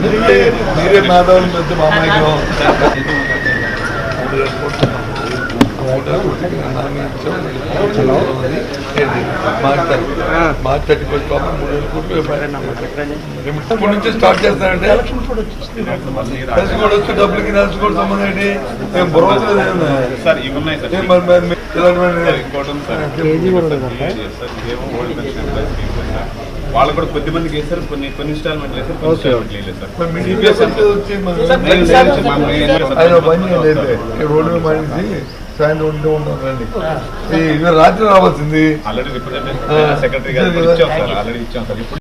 ನೀರೇ ಮಾಧವನ ಮಧ್ಯೆ ಮಾಮಾಯಿಗಳು March thirty first లోపల మూడు వేల కోట్లు నుంచి స్టార్ట్ చేస్తానంటే కూడా వచ్చి డబ్బులకి కూడా సంబంధం ఏంటి మేము బుర్రలేదు సార్ సార్, వాళ్ళు కూడా కొద్ది మందికి వేస్తారు కొన్ని కొన్ని ఇన్స్టాల్మెంట్ వేస్తారు కొన్ని ఇన్స్టాల్మెంట్ లేదు మీ రోడ్డు సాయంత్రం ఉంటూ ఉంటాం రండి ఈ ఇది రాత్రి రావాల్సింది. సెక్రటరీ గారు ఇచ్చాం సార్ ఆల్రెడీ ఇచ్చాం సార్. ఇప్పుడు